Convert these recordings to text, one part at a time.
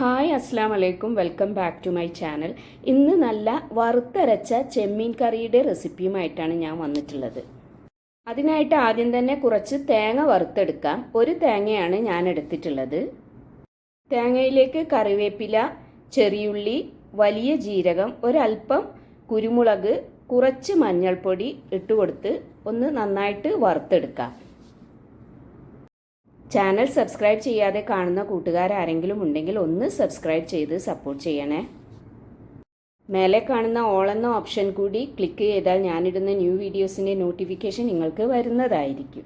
Hi അസ്സാം വലൈക്കും welcome back to my channel. ഇന്ന് നല്ല വറുത്തരച്ച ചെമ്മീൻ കറിയുടെ റെസിപ്പിയുമായിട്ടാണ് ഞാൻ വന്നിട്ടുള്ളത്. അതിനായിട്ട് ആദ്യം തന്നെ കുറച്ച് തേങ്ങ വറുത്തെടുക്കാം. ഒരു തേങ്ങയാണ് ഞാൻ എടുത്തിട്ടുള്ളത്. തേങ്ങയിലേക്ക് കറിവേപ്പില ചെറിയുള്ളി വലിയ ജീരകം ഒരല്പം കുരുമുളക് കുറച്ച് മഞ്ഞൾപ്പൊടി ഇട്ടുകൊടുത്ത് ഒന്ന് നന്നായിട്ട് വറുത്തെടുക്കാം. ചാനൽ സബ്സ്ക്രൈബ് ചെയ്യാതെ കാണുന്ന കൂട്ടുകാരാരെങ്കിലും ഉണ്ടെങ്കിൽ ഒന്ന് സബ്സ്ക്രൈബ് ചെയ്ത് സപ്പോർട്ട് ചെയ്യണേ. മേലെ കാണുന്ന ഓൾ എന്ന ഓപ്ഷൻ കൂടി ക്ലിക്ക് ചെയ്താൽ ഞാനിടുന്ന ന്യൂ വീഡിയോസിന്റെ നോട്ടിഫിക്കേഷൻ നിങ്ങൾക്ക് വരുന്നതായിരിക്കും.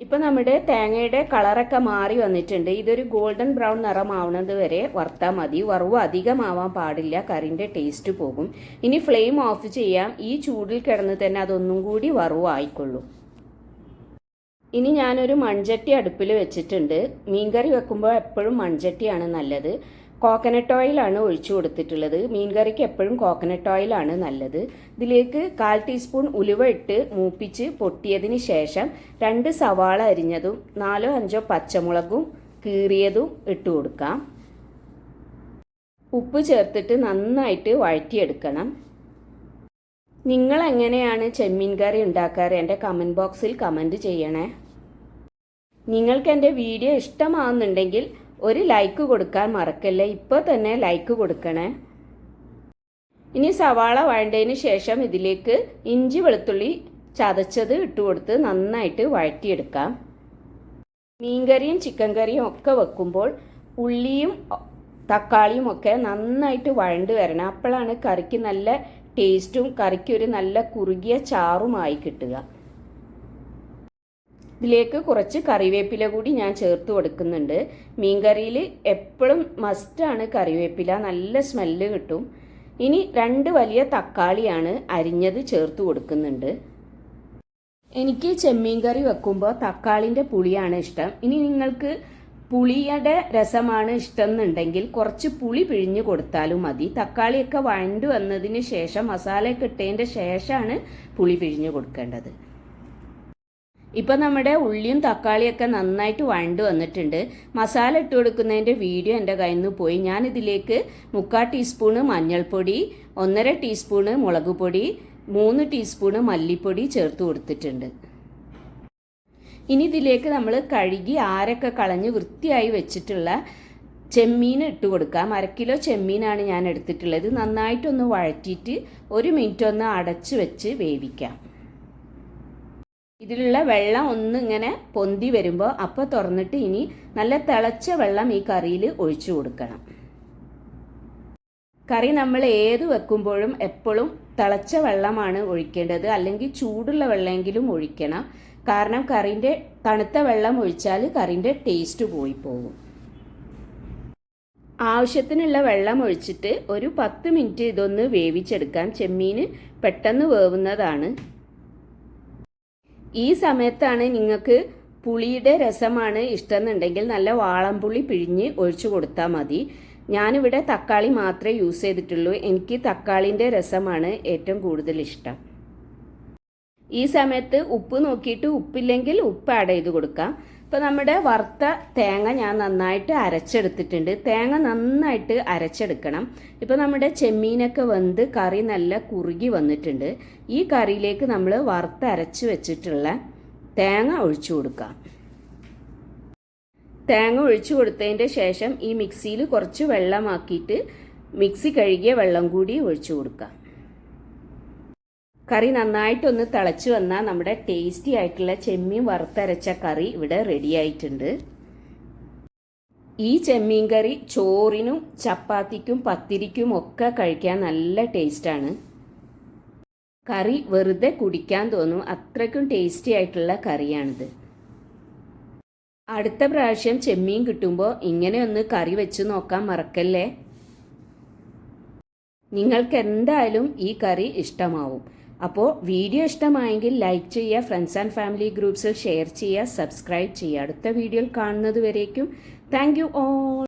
ഇപ്പോൾ നമ്മുടെ തേങ്ങയുടെ കളറൊക്കെ മാറി വന്നിട്ടുണ്ട്. ഇതൊരു ഗോൾഡൻ ബ്രൗൺ നിറമാവുന്നത് വരെ വറുത്താൽ മതി. വറവ് അധികമാവാൻ പാടില്ല. കറിന്റെ ടേസ്റ്റ് പോകും. ഇനി ഫ്ലെയിം ഓഫ് ചെയ്യാം. ഈ ചൂടിൽ കിടന്ന് തന്നെ അതൊന്നും കൂടി വറവായിക്കൊള്ളും. ഇനി ഞാനൊരു മൺചട്ടി അടുപ്പിൽ വെച്ചിട്ടുണ്ട്. മീൻകറി വെക്കുമ്പോൾ എപ്പോഴും മൺചട്ടിയാണ് നല്ലത്. കോക്കനട്ട് ഓയിലാണ് ഒഴിച്ചു കൊടുത്തിട്ടുള്ളത്. മീൻകറിക്ക് എപ്പോഴും കോക്കനട്ട് ഓയിലാണ് നല്ലത്. ഇതിലേക്ക് കാൽ ടീസ്പൂൺ ഉലുവ ഇട്ട് മൂപ്പിച്ച് പൊട്ടിയതിന് ശേഷം രണ്ട് സവാള അരിഞ്ഞതും നാലോ അഞ്ചോ പച്ചമുളകും കീറിയതും ഇട്ട് കൊടുക്കാം. ഉപ്പ് ചേർത്തിട്ട് നന്നായിട്ട് വഴറ്റിയെടുക്കണം. നിങ്ങൾ എങ്ങനെയാണ് ചെമ്മീൻ കറി ഉണ്ടാക്കാറ്? എന്റെ കമന്റ് ബോക്സിൽ കമന്റ് ചെയ്യണേ. നിങ്ങൾക്ക് എന്റെ വീഡിയോ ഇഷ്ടമാകുന്നുണ്ടെങ്കിൽ ഒരു ലൈക്ക് കൊടുക്കാൻ മറക്കല്ലേ? ഇപ്പോൾ തന്നെ ലൈക്ക് കൊടുക്കണേ. ഇനി സവാള വഴണ്ടതിന് ശേഷം ഇതിലേക്ക് ഇഞ്ചി വെളുത്തുള്ളി ചതച്ചത് ഇട്ട് കൊടുത്ത് നന്നായിട്ട് വഴറ്റിയെടുക്കാം. മീൻകറിയും ചിക്കൻ കറിയും ഒക്കെ വെക്കുമ്പോൾ ഉള്ളിയും തക്കാളിയും ഒക്കെ നന്നായിട്ട് വഴണ്ട് വരണം. അപ്പോഴാണ് കറിക്ക് നല്ല ടേസ്റ്റും കറിക്ക് ഒരു നല്ല കുറുകിയ ചാറുമായി കിട്ടുക. ഇതിലേക്ക് കുറച്ച് കറിവേപ്പില കൂടി ഞാൻ ചേർത്ത് കൊടുക്കുന്നുണ്ട്. മീൻകറിയിൽ എപ്പോഴും മസ്റ്റാണ് കറിവേപ്പില. നല്ല സ്മെല്ല് കിട്ടും. ഇനി രണ്ട് വലിയ തക്കാളിയാണ് അരിഞ്ഞത് ചേർത്ത് കൊടുക്കുന്നുണ്ട്. എനിക്ക് ചെമ്മീൻ കറി വെക്കുമ്പോൾ തക്കാളിന്റെ പുളിയാണ് ഇഷ്ടം. ഇനി നിങ്ങൾക്ക് പുളിയുടെ രസമാണ് ഇഷ്ടം എന്നുണ്ടെങ്കിൽ കുറച്ച് പുളി പിഴിഞ്ഞ് കൊടുത്താലും മതി. തക്കാളിയൊക്കെ വഴണ്ടു വന്നതിന് ശേഷം മസാലയൊക്കെ ഇട്ടതിന്റെ ശേഷമാണ് പുളി പിഴിഞ്ഞ് കൊടുക്കേണ്ടത്. ഇപ്പം നമ്മുടെ ഉള്ളിയും തക്കാളിയൊക്കെ നന്നായിട്ട് വണ്ട് വന്നിട്ടുണ്ട്. മസാല ഇട്ട് കൊടുക്കുന്നതിന്റെ വീഡിയോ എന്റെ കയ്യിൽ നിന്ന് പോയി. ഞാനിതിലേക്ക് മുക്കാൽ ടീസ്പൂണ് മഞ്ഞൾപ്പൊടി ഒന്നര ടീസ്പൂണ് മുളക് പൊടി മൂന്ന് ടീസ്പൂണ് മല്ലിപ്പൊടി ചേർത്ത് കൊടുത്തിട്ടുണ്ട്. ഇനി ഇതിലേക്ക് നമ്മൾ കഴുകി ആരൊക്കെ കളഞ്ഞ് വൃത്തിയായി വെച്ചിട്ടുള്ള ചെമ്മീൻ ഇട്ട് കൊടുക്കാം. അരക്കിലോ കിലോ ചെമ്മീനാണ് ഞാൻ എടുത്തിട്ടുള്ളത്. നന്നായിട്ടൊന്ന് വഴറ്റിയിട്ട് ഒരു മിനിറ്റ് ഒന്ന് അടച്ച് വെച്ച് വേവിക്കാം. ഇതിലുള്ള വെള്ളം ഒന്ന് ഇങ്ങനെ പൊന്തി വരുമ്പോൾ അപ്പോൾ തുറന്നിട്ട് ഇനി നല്ല തിളച്ച വെള്ളം ഈ കറിയിൽ ഒഴിച്ചു കൊടുക്കണം. കറി നമ്മൾ ഏത് വെക്കുമ്പോഴും എപ്പോഴും തിളച്ച വെള്ളമാണ് ഒഴിക്കേണ്ടത്. അല്ലെങ്കിൽ ചൂടുള്ള വെള്ളമെങ്കിലും ഒഴിക്കണം. കാരണം കറിന്റെ തണുത്ത വെള്ളം ഒഴിച്ചാൽ കറിന്റെ ടേസ്റ്റ് പോയി പോകും ആവശ്യത്തിനുള്ള വെള്ളം ഒഴിച്ചിട്ട് ഒരു പത്ത് മിനിറ്റ് ഇതൊന്ന് വേവിച്ചെടുക്കാം. ചെമ്മീൻ പെട്ടെന്ന് വേവുന്നതാണ്. ഈ സമയത്താണ് നിങ്ങൾക്ക് പുളിയുടെ രസമാണ് ഇഷ്ടമെന്നുണ്ടെങ്കിൽ നല്ല വാളംപുളി പിഴിഞ്ഞ് ഒഴിച്ചു കൊടുത്താൽ മതി. ഞാനിവിടെ തക്കാളി മാത്രമേ യൂസ് ചെയ്തിട്ടുള്ളൂ. എനിക്ക് തക്കാളിന്റെ രസമാണ് ഏറ്റവും കൂടുതൽ ഇഷ്ടം. ഈ സമയത്ത് ഉപ്പ് നോക്കിയിട്ട് ഉപ്പില്ലെങ്കിൽ ഉപ്പ് ആഡ് ചെയ്ത് കൊടുക്കാം. ഇപ്പോൾ നമ്മുടെ വറുത്ത തേങ്ങ ഞാൻ നന്നായിട്ട് അരച്ചെടുത്തിട്ടുണ്ട്. തേങ്ങ നന്നായിട്ട് അരച്ചെടുക്കണം. ഇപ്പോൾ നമ്മുടെ ചെമ്മീനൊക്കെ വെന്ത് കറി നല്ല കുറുകി വന്നിട്ടുണ്ട്. ഈ കറിയിലേക്ക് നമ്മൾ വറുത്ത് അരച്ച് വെച്ചിട്ടുള്ള തേങ്ങ ഒഴിച്ചു കൊടുക്കാം. തേങ്ങ ഒഴിച്ചു കൊടുത്തതിന്റെ ശേഷം ഈ മിക്സിയിൽ കുറച്ച് വെള്ളമാക്കിയിട്ട് മിക്സി കഴുകിയ വെള്ളം കൂടി ഒഴിച്ചു കൊടുക്കാം. കറി നന്നായിട്ടൊന്ന് തിളച്ച് വന്നാൽ നമ്മുടെ ടേസ്റ്റി ആയിട്ടുള്ള ചെമ്മീൻ വറുത്തരച്ച കറി ഇവിടെ റെഡി ആയിട്ടുണ്ട്. ഈ ചെമ്മീൻ കറി ചോറിനും ചപ്പാത്തിക്കും പത്തിരിക്കും ഒക്കെ കഴിക്കാൻ നല്ല ടേസ്റ്റാണ് കറി വെറുതെ കുടിക്കാൻ തോന്നും അത്രയ്ക്കും ടേസ്റ്റി ആയിട്ടുള്ള കറിയാണിത്. അടുത്ത പ്രാവശ്യം ചെമ്മീൻ കിട്ടുമ്പോൾ ഇങ്ങനെ ഒന്ന് കറി വെച്ച് നോക്കാൻ മറക്കല്ലേ? നിങ്ങൾക്ക് എന്തായാലും ഈ കറി ഇഷ്ടമാവും. അപ്പോൾ വീഡിയോ ഇഷ്ടമായെങ്കിൽ ലൈക്ക് ചെയ്യുക ഫ്രണ്ട്സ് ആൻഡ് ഫാമിലി ഗ്രൂപ്പ്സിൽ ഷെയർ ചെയ്യുക സബ്സ്ക്രൈബ് ചെയ്യുക. അടുത്ത വീഡിയോയിൽ കാണുന്നത് വരേക്കും. Thank you all.